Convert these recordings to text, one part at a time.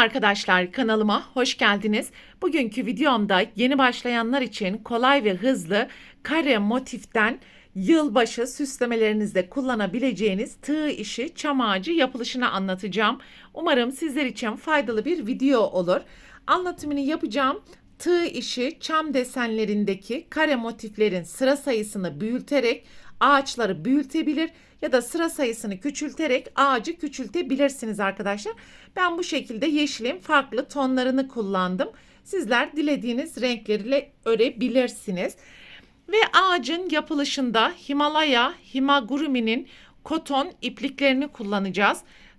arkadaşlar kanalıma hoş geldiniz. Bugünkü videomda yeni başlayanlar için kolay ve hızlı kare motiften yılbaşı süslemelerinizde kullanabileceğiniz tığ işi çam ağacı yapılışını anlatacağım. Umarım sizler için faydalı bir video olur. Anlatımını yapacağım. Tığ işi çam desenlerindeki kare motiflerin sıra sayısını büyüterek ağaçları büyütebilir ya da sıra sayısını küçülterek ağacı küçültebilirsiniz arkadaşlar. Ben bu şekilde yeşilin farklı tonlarını kullandım. Sizler dilediğiniz renkleriyle örebilirsiniz. Ve ağacın yapılışında Himalaya Himagurumi'nin koton ipliklerini kullanacağız.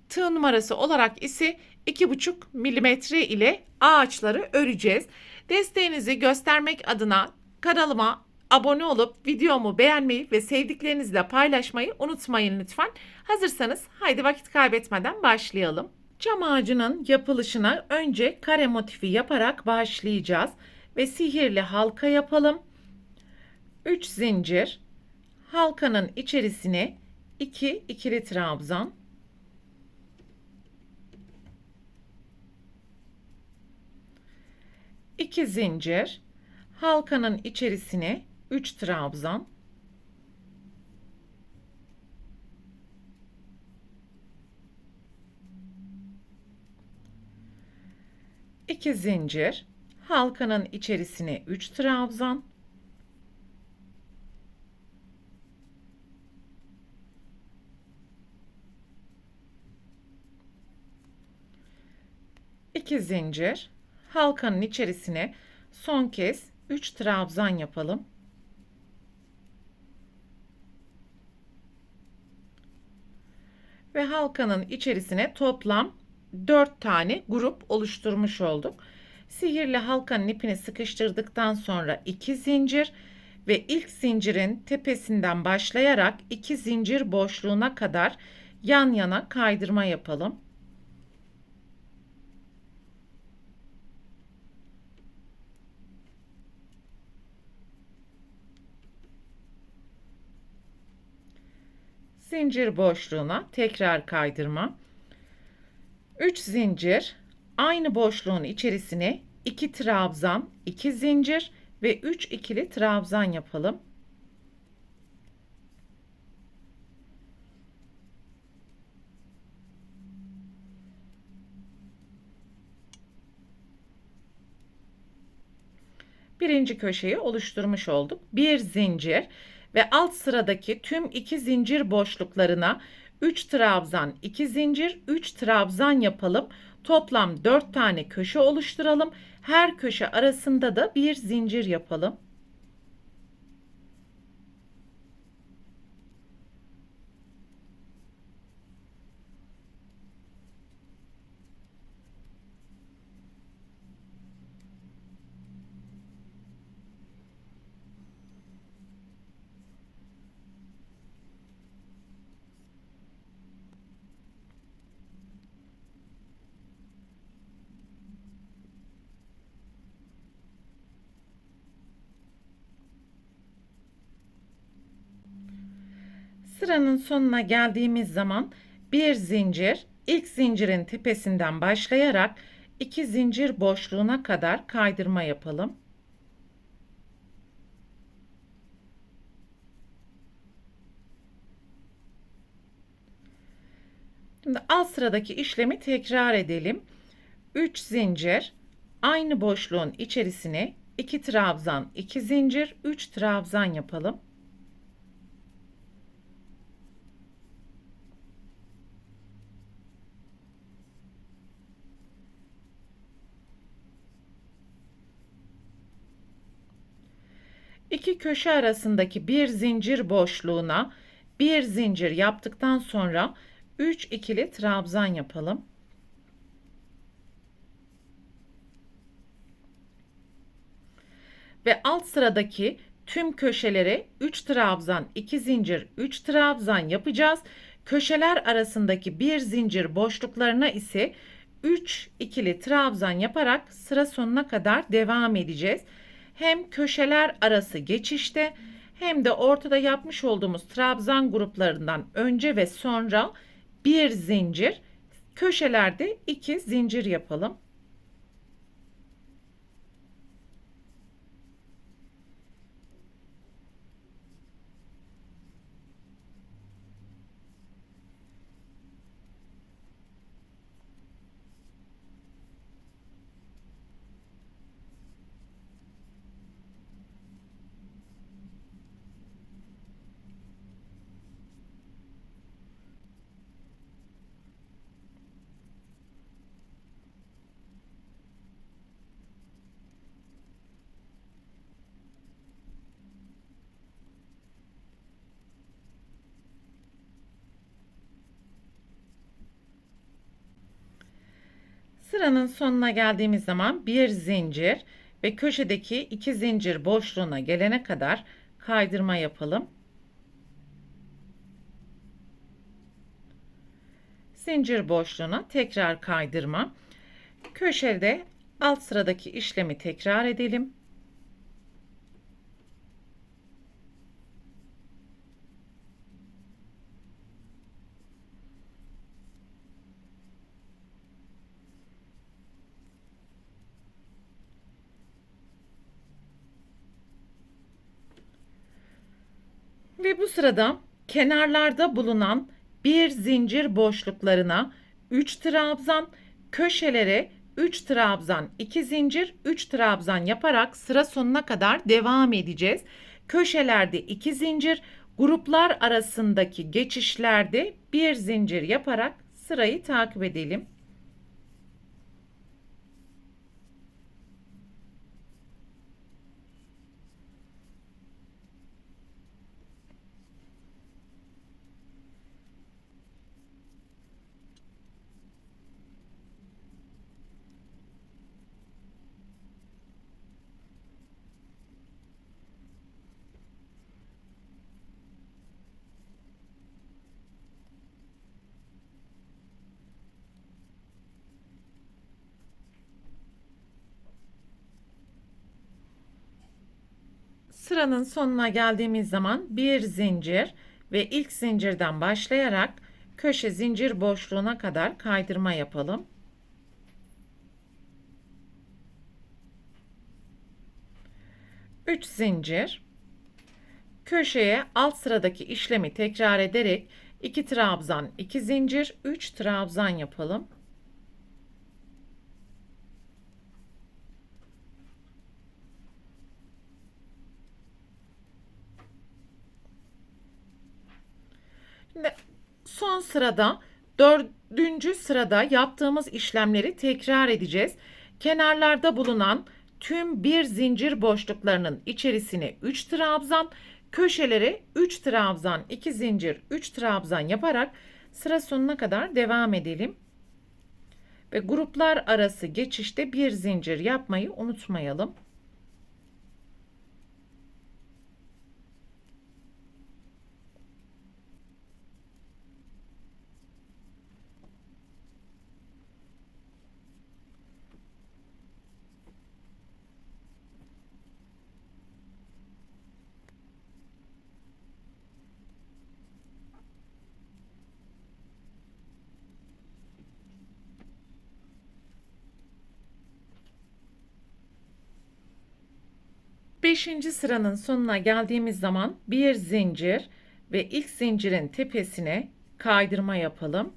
Tığ numarası olarak ise 2,5 milimetre ile ağaçları öreceğiz. Desteğinizi göstermek adına kanalıma abone olup videomu beğenmeyi ve sevdiklerinizle paylaşmayı unutmayın lütfen. Hazırsanız haydi vakit kaybetmeden başlayalım. Çam ağacının yapılışına önce kare motifi yaparak başlayacağız ve sihirli halka yapalım. 3 zincir halkanın içerisine 2 ikili trabzan iki zincir halkanın içerisine 3 trabzan. İki zincir. Halkanın içerisine 3 trabzan. İki zincir. Halkanın içerisine son kez 3 trabzan yapalım. Ve halkanın içerisine toplam 4 tane grup oluşturmuş olduk. Sihirli halkanın ipini sıkıştırdıktan sonra 2 zincir ve ilk zincirin tepesinden başlayarak 2 zincir boşluğuna kadar yan yana kaydırma yapalım. Zincir boşluğuna tekrar kaydırma. 3 zincir aynı boşluğun içerisine 2 trabzan, 2 zincir ve 3 ikili trabzan yapalım. Birinci köşeyi oluşturmuş olduk. Bir zincir ve alt sıradaki tüm iki zincir boşluklarına 3 trabzan, 2 zincir, 3 trabzan yapalım. Toplam 4 tane köşe oluşturalım. Her köşe arasında da bir zincir yapalım. Sıranın sonuna geldiğimiz zaman bir zincir ilk zincirin tepesinden başlayarak iki zincir boşluğuna kadar kaydırma yapalım. Şimdi alt sıradaki işlemi tekrar edelim. 3 zincir aynı boşluğun içerisine 2 trabzan, 2 zincir, 3 trabzan yapalım. iki köşe arasındaki bir zincir boşluğuna bir zincir yaptıktan sonra 3 ikili trabzan yapalım. Ve alt sıradaki tüm köşelere 3 trabzan, 2 zincir, 3 trabzan yapacağız. Köşeler arasındaki bir zincir boşluklarına ise 3 ikili trabzan yaparak sıra sonuna kadar devam edeceğiz hem köşeler arası geçişte hem de ortada yapmış olduğumuz trabzan gruplarından önce ve sonra bir zincir Köşelerde 2 zincir yapalım. Sıranın sonuna geldiğimiz zaman bir zincir ve köşedeki iki zincir boşluğuna gelene kadar kaydırma yapalım. Zincir boşluğuna tekrar kaydırma. Köşede alt sıradaki işlemi tekrar edelim. Sırada kenarlarda bulunan bir zincir boşluklarına 3 trabzan, köşelere 3 trabzan, 2 zincir, 3 trabzan yaparak sıra sonuna kadar devam edeceğiz. Köşelerde 2 zincir, gruplar arasındaki geçişlerde bir zincir yaparak sırayı takip edelim. Sıranın sonuna geldiğimiz zaman bir zincir ve ilk zincirden başlayarak köşe zincir boşluğuna kadar kaydırma yapalım. Üç zincir köşeye alt sıradaki işlemi tekrar ederek 2 trabzan 2 zincir 3 trabzan yapalım. Şimdi son sırada dördüncü sırada yaptığımız işlemleri tekrar edeceğiz. Kenarlarda bulunan tüm bir zincir boşluklarının içerisine 3 trabzan, köşelere 3 trabzan, 2 zincir, 3 trabzan yaparak sıra sonuna kadar devam edelim. Ve gruplar arası geçişte bir zincir yapmayı unutmayalım. Beşinci sıranın sonuna geldiğimiz zaman bir zincir ve ilk zincirin tepesine kaydırma yapalım.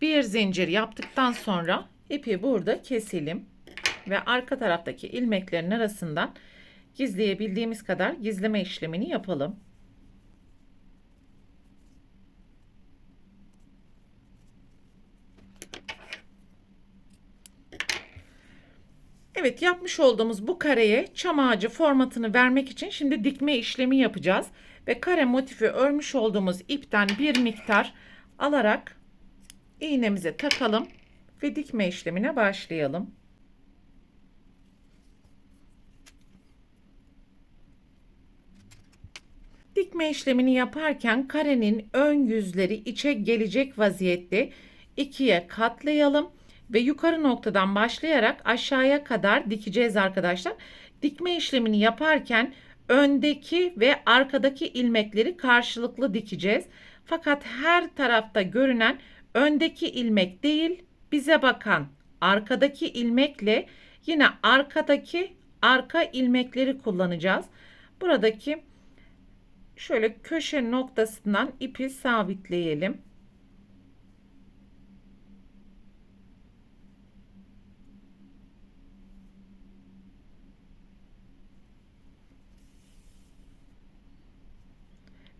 Bir zincir yaptıktan sonra ipi burada keselim ve arka taraftaki ilmeklerin arasından gizleyebildiğimiz kadar gizleme işlemini yapalım. Evet yapmış olduğumuz bu kareye çam ağacı formatını vermek için şimdi dikme işlemi yapacağız. Ve kare motifi örmüş olduğumuz ipten bir miktar alarak iğnemize takalım ve dikme işlemine başlayalım. Dikme işlemini yaparken karenin ön yüzleri içe gelecek vaziyette ikiye katlayalım ve yukarı noktadan başlayarak aşağıya kadar dikeceğiz arkadaşlar. Dikme işlemini yaparken öndeki ve arkadaki ilmekleri karşılıklı dikeceğiz. Fakat her tarafta görünen öndeki ilmek değil, bize bakan arkadaki ilmekle yine arkadaki arka ilmekleri kullanacağız. Buradaki şöyle köşe noktasından ipi sabitleyelim.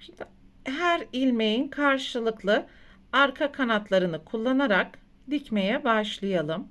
Şimdi her ilmeğin karşılıklı arka kanatlarını kullanarak dikmeye başlayalım.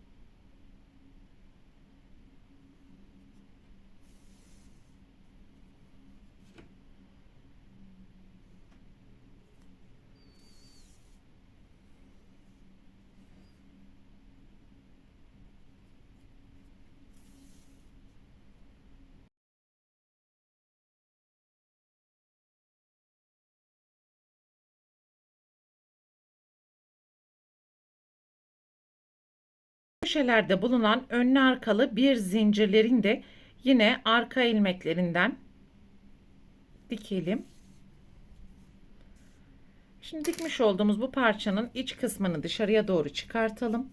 Köşelerde bulunan önlü arkalı bir zincirlerin de yine arka ilmeklerinden dikelim. Şimdi dikmiş olduğumuz bu parçanın iç kısmını dışarıya doğru çıkartalım.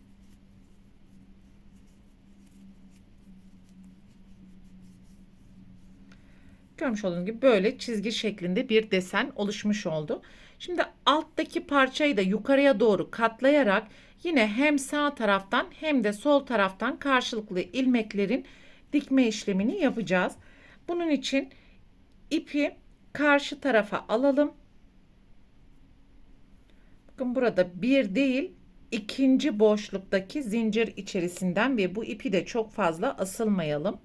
Görmüş olduğunuz gibi böyle çizgi şeklinde bir desen oluşmuş oldu. Şimdi alttaki parçayı da yukarıya doğru katlayarak yine hem sağ taraftan hem de sol taraftan karşılıklı ilmeklerin dikme işlemini yapacağız. Bunun için ipi karşı tarafa alalım. Bakın burada bir değil ikinci boşluktaki zincir içerisinden ve bu ipi de çok fazla asılmayalım.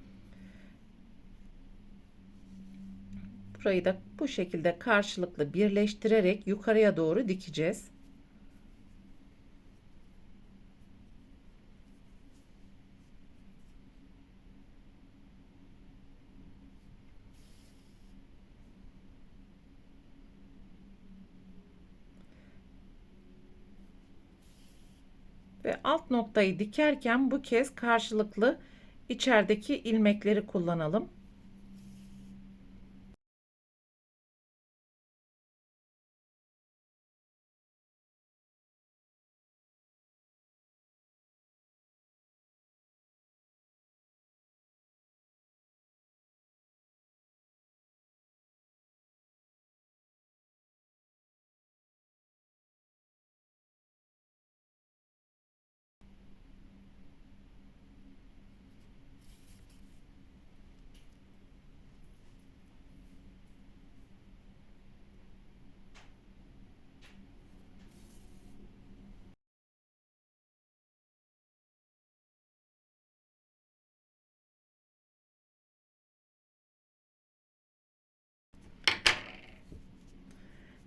Burayı da bu şekilde karşılıklı birleştirerek yukarıya doğru dikeceğiz. Ve alt noktayı dikerken bu kez karşılıklı içerideki ilmekleri kullanalım.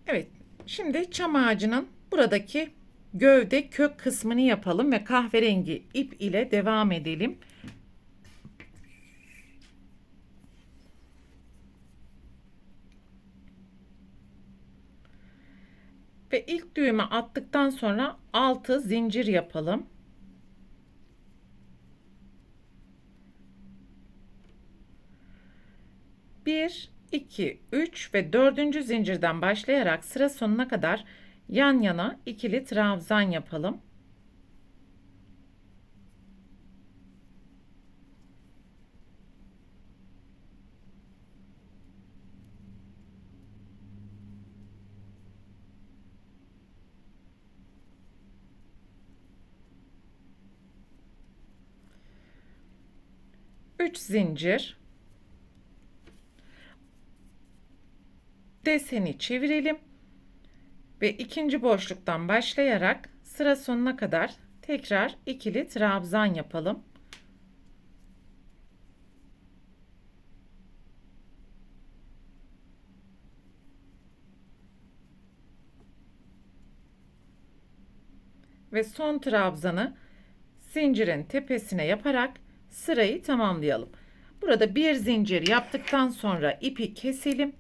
Evet, şimdi çam ağacının buradaki gövde kök kısmını yapalım ve kahverengi ip ile devam edelim. Ve ilk düğümü attıktan sonra 6 zincir yapalım. Bir, 2, 3 ve 4. zincirden başlayarak sıra sonuna kadar yan yana ikili trabzan yapalım. Üç zincir deseni çevirelim ve ikinci boşluktan başlayarak sıra sonuna kadar tekrar ikili trabzan yapalım. Ve son trabzanı zincirin tepesine yaparak sırayı tamamlayalım. Burada bir zincir yaptıktan sonra ipi keselim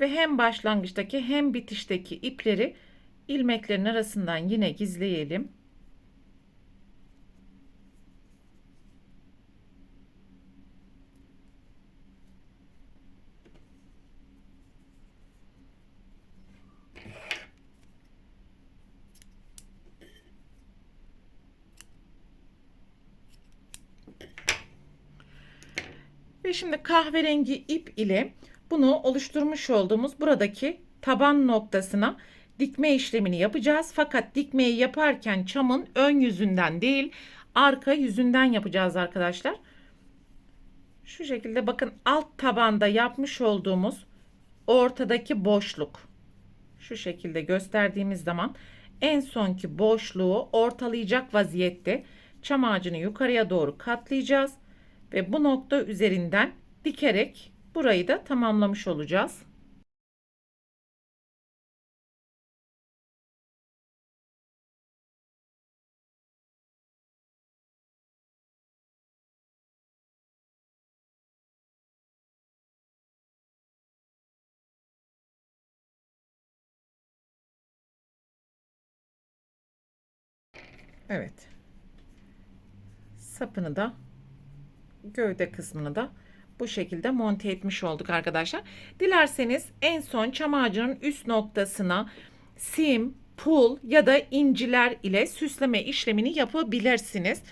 ve hem başlangıçtaki hem bitişteki ipleri ilmeklerin arasından yine gizleyelim. Ve şimdi kahverengi ip ile bunu oluşturmuş olduğumuz buradaki taban noktasına dikme işlemini yapacağız. Fakat dikmeyi yaparken çamın ön yüzünden değil arka yüzünden yapacağız arkadaşlar. Şu şekilde bakın alt tabanda yapmış olduğumuz ortadaki boşluk. Şu şekilde gösterdiğimiz zaman en sonki boşluğu ortalayacak vaziyette çam ağacını yukarıya doğru katlayacağız ve bu nokta üzerinden dikerek burayı da tamamlamış olacağız. Evet. Sapını da gövde kısmını da bu şekilde monte etmiş olduk arkadaşlar. Dilerseniz en son çam ağacının üst noktasına sim, pul ya da inciler ile süsleme işlemini yapabilirsiniz.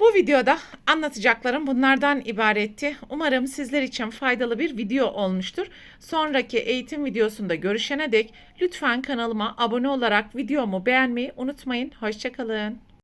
Bu videoda anlatacaklarım bunlardan ibaretti. Umarım sizler için faydalı bir video olmuştur. Sonraki eğitim videosunda görüşene dek lütfen kanalıma abone olarak videomu beğenmeyi unutmayın. Hoşçakalın.